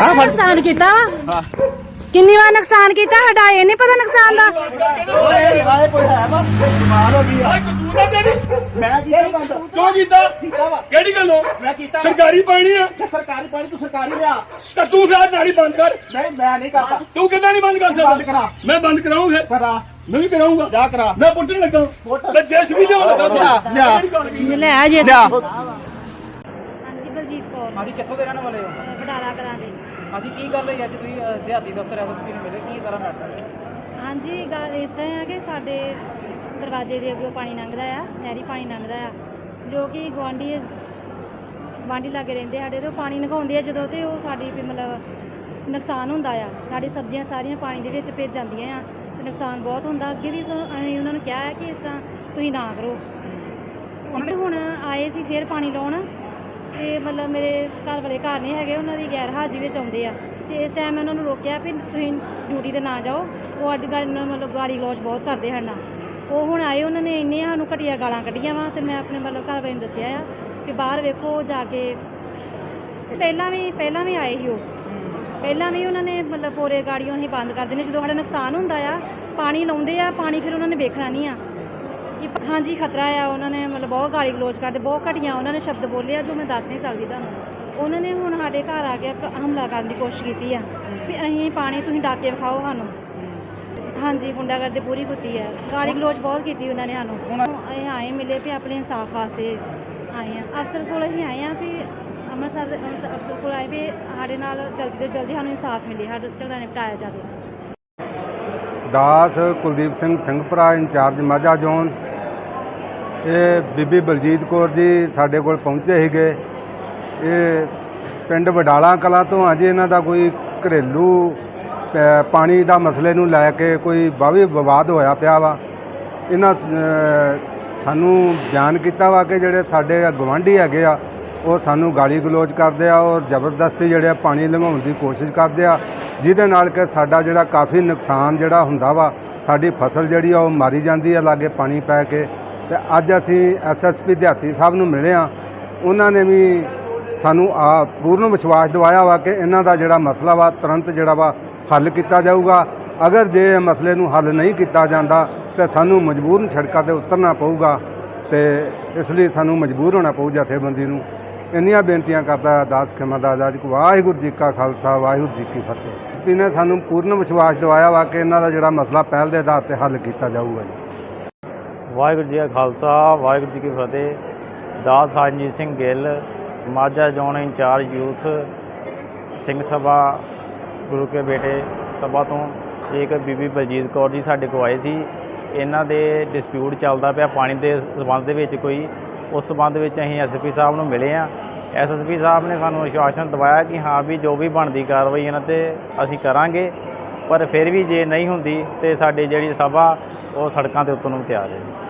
ਆ ਫੜ ਨੁਕਸਾਨ ਕੀਤਾ ਵਾ? ਕਿੰਨੀ ਵਾਰ ਨੁਕਸਾਨ ਕੀਤਾ ਸਾਡਾ? ਇਹ ਨਹੀਂ ਪਤਾ ਨੁਕਸਾਨ ਦਾ। ਮੈਂ ਕੀਤਾ ਨੀ ਬੰਦ। ਕਿਉਂ ਕੀਤਾ? ਕੀਤਾ ਵਾ। ਕਿਹੜੀ ਗੱਲੋਂ ਮੈਂ ਕੀਤਾ। ਵਾ। ਸਰਕਾਰੀ ਪਾਣੀ ਆ। ਜੇ ਸਰਕਾਰੀ ਪਾਣੀ ਤੂੰ ਸਰਕਾਰੀ ਲਿਆ। ਤਾਂ ਤੂੰ ਫਿਰ ਨਾਲੀ ਬੰਦ ਕਰ। ਨਹੀਂ ਮੈਂ ਨਹੀਂ ਕਰਦਾ। ਤੂੰ ਕਿੱਦਾਂ ਨਹੀਂ ਬੰਦ ਕਰ ਸਕਦਾ ਬੰਦ ਕਰਾ। ਮੈਂ ਬੰਦ ਕਰਾ। ਮੈਂ ਵੀ ਕਰਾਉਂਗਾ ਜਾ ਕਰਾ। ਮੈਂ ਪੁੱਟਣ ਲੱਗਾ। ਮੈਂ ਜੇਸੀਬੀ ਲਿਆਉਣ ਲੱਗਾ। ਲਿਆ, ਲਿਆ। ਕਿਹੜੀ ਗੱਲ ਕੀਤੀ? ਲੈ ਆ ਜੇ ਲਿਆ। ਹਾਂਜੀ ਬਲਜੀਤ ਕੌਰ। ਹਾਂਜੀ ਕਿੱਥੋਂ ਦੇ ਰਹਿਣ ਵਾਲੇ ਹੋ? ਵਡਾਲਾ ਕਰਾਂ ਦੇ ਹਾਂਜੀ ਕੀ ਗੱਲ ਹੋਈ ਅੱਜ ਤੁਸੀਂ ਦਿਹਾਤੀ ਦਫ਼ਤਰ ਐਸਐਸਪੀ ਨੂੰ ਮਿਲੇ? ਕੀ ਸਾਰਾ ਮੈਟਰ ਹਾਂਜੀ ਗੱਲ ਇਸ ਤਰ੍ਹਾਂ ਆ ਕਿ ਸਾਡੇ ਦਰਵਾਜ਼ੇ ਦੇ ਅੱਗੇ ਪਾਣੀ ਲੰਘਦਾ ਆ ਨਹਿਰੀ ਪਾਣੀ ਲੰਘਦਾ ਆ ਜੋ ਕਿ ਗੁਆਂਢੀ ਗੁਆਂਢੀ ਲਾਗੇ ਰਹਿੰਦੇ ਸਾਡੇ ਤੇ ਉਹ ਪਾਣੀ ਨਗਾਉਂਦੇ ਆ ਜਦੋਂ ਤੇ ਉਹ ਸਾਡੀ ਵੀ ਮਤਲਬ ਨੁਕਸਾਨ ਹੁੰਦਾ ਆ। ਸਾਡੀ ਸਬਜ਼ੀਆਂ ਸਾਰੀਆਂ ਪਾਣੀ ਦੇ ਵਿੱਚ ਭਿੱਜ ਜਾਂਦੀਆਂ ਆ ਤੇ ਨੁਕਸਾਨ ਬਹੁਤ ਹੁੰਦਾ। ਅੱਗੇ ਵੀ ਸੋ- ਅਸੀਂ ਉਹਨਾਂ ਨੂੰ ਕਿਹਾ ਹੈ ਕਿ ਇਸ ਤਰ੍ਹਾਂ ਤੁਸੀਂ ਨਾ ਕਰੋ। ਤੇ ਹੁਣ ਆਏ ਸੀ ਫੇਰ ਪਾਣੀ ਲਾਉਣ। ਤੇ ਮਤਲਬ ਮੇਰੇ ਘਰ ਵਾਲੇ ਘਰ ਨਹੀਂ ਹੈਗੇ, ਉਹਨਾਂ ਦੀ ਗੈਰ ਹਾਜ਼ਰੀ ਵਿੱਚ ਆਉਂਦੇ ਆ। ਤੇ ਇਸ ਟਾਈਮ ਮੈਂ ਉਹਨਾਂ ਨੂੰ ਰੋਕਿਆ ਵੀ ਤੁਸੀਂ ਡਿਊਟੀ ਤੇ ਨਾ ਜਾਓ। ਉਹ ਅੱਡ ਗੱਲ ਨਾਲ ਮਤਲਬ ਗਾਲੀ ਗਲੋਚ ਬਹੁਤ ਕਰਦੇ ਹਨ। ਉਹ ਹੁਣ ਆਏ, ਉਹਨਾਂ ਨੇ ਇੰਨੇ ਸਾਨੂੰ ਘਟੀਆ ਗਾਲਾਂ ਕੱਢੀਆਂ ਵਾ ਤੇ ਮੈਂ ਆਪਣੇ ਮਤਲਬ ਘਰ ਵਾਲੇ ਨੂੰ ਦੱਸਿਆ ਆ ਕਿ ਬਾਹਰ ਵੇਖੋ ਜਾ ਕੇ ਤੇ ਪਹਿਲਾਂ ਵੀ ਪਹਿਲਾਂ ਵੀ ਆਏ ਸੀ ਉਹ। ਪਹਿਲਾਂ ਵੀ ਉਹਨਾਂ ਨੇ ਮਤਲਬ ਪੂਰੇ ਗਾੜੀਆਂ ਹੀ ਬੰਦ ਕਰ ਦਿੰਦੇ ਜਦੋਂ ਸਾਡਾ ਨੁਕਸਾਨ ਹੁੰਦਾ ਆ, ਪਾਣੀ ਲਾਉਂਦੇ ਆ, ਪਾਣੀ ਫਿਰ ਉਹਨਾਂ ਨੇ ਵੇਖਣਾ ਨਹੀਂ ਆ। ਕਿ ਹਾਂਜੀ, ਖਤਰਾ ਆ, ਉਹਨਾਂ ਨੇ ਮਤਲਬ ਬਹੁਤ ਗਾਲੀ ਗਲੋਚ ਕਰਦੇ ਬਹੁਤ ਘਟੀਆਂ ਉਹਨਾਂ ਨੇ ਸ਼ਬਦ ਬੋਲੇ ਆ ਜੋ ਮੈਂ ਦੱਸ ਨਹੀਂ ਸਕਦੀ ਤੁਹਾਨੂੰ। ਉਹਨਾਂ ਨੇ ਹੁਣ ਸਾਡੇ ਘਰ ਆ ਕੇ ਹਮਲਾ ਕਰਨ ਦੀ ਕੋਸ਼ਿਸ਼ ਕੀਤੀ ਆ ਵੀ ਅਸੀਂ ਪਾਣੀ ਤੁਸੀਂ ਡਾਕੇ ਕੇ ਵਿਖਾਓ ਸਾਨੂੰ। ਹਾਂਜੀ, ਗੁੰਡਾਗਰਦੀ ਪੂਰੀ ਕੀਤੀ ਹੈ ਗਾਲੀ ਗਲੋਚ ਬਹੁਤ ਕੀਤੀ ਉਹਨਾਂ ਨੇ ਸਾਨੂੰ। ਅਸੀਂ ਆਏ ਮਿਲੇ ਵੀ ਆਪਣੇ ਇਨਸਾਫ ਵਾਸਤੇ ਆਏ ਆ। ਅਫਸਰ ਕੋਲ ਅਸੀਂ ਆਏ ਆ ਵੀ ਅੰਮ੍ਰਿਤਸਰ ਦੇ ਅਫਸਰ ਕੋਲ ਆਏ ਵੀ ਸਾਡੇ ਨਾਲ ਜਲਦੀ ਤੋਂ ਜਲਦੀ ਸਾਨੂੰ ਇਨਸਾਫ ਮਿਲੇ ਸਾਡਾ ਝਗੜਾ ਨਿਪਟਾਇਆ ਜਾਵੇ। ਦਾਸ Kuldeep Singh, Singhpura, in charge Majha zone. ਇਹ ਬੀਬੀ ਬਲਜੀਤ ਕੌਰ ਜੀ ਸਾਡੇ ਕੋਲ ਪਹੁੰਚੇ ਸੀਗੇ। ਇਹ ਪਿੰਡ ਵਡਾਲਾ ਕਲਾ ਤੋਂ ਆ ਜੀ, ਇਹਨਾਂ ਦਾ ਕੋਈ ਘਰੇਲੂ ਪਾਣੀ ਦਾ ਮਸਲੇ ਨੂੰ ਲੈ ਕੇ ਕੋਈ ਬਾਵੀ ਵਿਵਾਦ ਹੋਇਆ ਪਿਆ ਵਾ। ਇਹਨਾਂ ਸਾਨੂੰ ਬਿਆਨ ਕੀਤਾ ਵਾ ਕਿ ਜਿਹੜੇ ਸਾਡੇ ਗਵਾਂਢੀ ਹੈਗੇ ਆ, ਉਹ ਸਾਨੂੰ ਗਾਲੀ ਗਲੋਚ ਕਰਦੇ ਆ ਔਰ ਜ਼ਬਰਦਸਤੀ ਜਿਹੜੇ ਆ ਪਾਣੀ ਲੰਘਾਉਣ ਦੀ ਕੋਸ਼ਿਸ਼ ਕਰਦੇ ਆ, ਜਿਹਦੇ ਨਾਲ ਕਿ ਸਾਡਾ ਜਿਹੜਾ ਕਾਫੀ ਨੁਕਸਾਨ ਜਿਹੜਾ ਹੁੰਦਾ ਵਾ, ਸਾਡੀ ਫਸਲ ਜਿਹੜੀ ਆ ਉਹ ਮਾਰੀ ਜਾਂਦੀ ਆ, ਲਾਗੇ ਪਾਣੀ ਪੈ ਕੇ। ਤੇ ਅੱਜ ਅਸੀਂ ਐਸਐਸਪੀ ਦਿਹਾਤੀ ਸਾਹਿਬ ਨੂੰ ਮਿਲੇ ਆ ਉਹਨਾਂ ਨੇ ਵੀ ਸਾਨੂੰ ਆ ਪੂਰਨ ਵਿਸ਼ਵਾਸ ਦਿਵਾਇਆ ਵਾ ਕਿ ਇਹਨਾਂ ਦਾ ਜਿਹੜਾ ਮਸਲਾ ਵਾ, ਤੁਰੰਤ ਜਿਹੜਾ ਵਾ ਹੱਲ ਕੀਤਾ ਜਾਊਗਾ। ਅਗਰ ਜੇ ਇਹ ਮਸਲੇ ਨੂੰ ਹੱਲ ਨਹੀਂ ਕੀਤਾ ਜਾਂਦਾ, ਤੇ ਸਾਨੂੰ ਮਜਬੂਰਨ ਸੜਕਾਂ ਤੇ ਉਤਰਨਾ ਪਊਗਾ ਤੇ ਇਸ ਲਈ ਸਾਨੂੰ ਮਜਬੂਰ ਹੋਣਾ ਪਊ ਜਥੇਬੰਦੀ ਨੂੰ। ਇੰਨੀਆਂ ਬੇਨਤੀਆਂ ਕਰਦਾ ਦਾਸ ਖਿਮਾ ਦਾ ਆਜ਼ਾਦ। ਵਾਹਿਗੁਰੂ ਜੀ ਕਾ ਖਾਲਸਾ, ਵਾਹਿਗੁਰੂ ਜੀ ਕੀ ਫਤਿਹ। ਐਸਪੀ ਨੇ ਸਾਨੂੰ ਪੂਰਨ ਵਿਸ਼ਵਾਸ ਦਿਵਾਇਆ ਵਾ ਕਿ ਇਹਨਾਂ ਦਾ ਜਿਹੜਾ ਮਸਲਾ ਪਹਿਲ ਦੇ ਆਧਾਰ ਤੇ ਹੱਲ ਕੀਤਾ ਜਾਊਗਾ ਜੀ। ਵਾਹਿਗੁਰੂ ਜੀ ਕਾ ਖਾਲਸਾ, ਵਾਹਿਗੁਰੂ ਜੀ ਕੀ ਫਤਿਹ। ਦਾਸ Sahibjit Singh Gill, Majha zone in charge youth, Singh Sabha, ਗੁਰੂ ਕੇ ਬੇਟੇ ਸਭਾ ਤੋਂ ਇੱਕ ਬੀਬੀ ਬਲਜੀਤ ਕੌਰ ਜੀ ਸਾਡੇ ਕੋਲ ਆਏ ਸੀ। ਇਹਨਾਂ ਦੇ ਡਿਸਪਿਊਟ ਚੱਲਦਾ ਪਿਆ ਪਾਣੀ ਦੇ ਸਬੰਧ ਦੇ ਵਿੱਚ ਕੋਈ। ਉਸ ਸਬੰਧ ਵਿੱਚ ਅਸੀਂ ਐਸਪੀ ਸਾਹਿਬ ਨੂੰ ਮਿਲੇ ਆ ਐਸਐਸਪੀ ਸਾਹਿਬ ਨੇ ਸਾਨੂੰ ਅਸ਼ਵਾਸਨ ਦਿਵਾਇਆ ਕਿ ਹਾਂ ਵੀ ਜੋ ਵੀ ਬਣਦੀ ਕਾਰਵਾਈ ਇਹਨਾਂ ਤੇ ਅਸੀਂ ਕਰਾਂਗੇ। ਪਰ ਫਿਰ ਵੀ ਜੇ ਨਹੀਂ ਹੁੰਦੀ ਤੇ ਸਾਡੀ ਜਿਹੜੀ ਸਭਾ ਉਹ ਸੜਕਾਂ ਤੇ ਉਤਰਨ ਨੂੰ ਤਿਆਰ ਹੈ।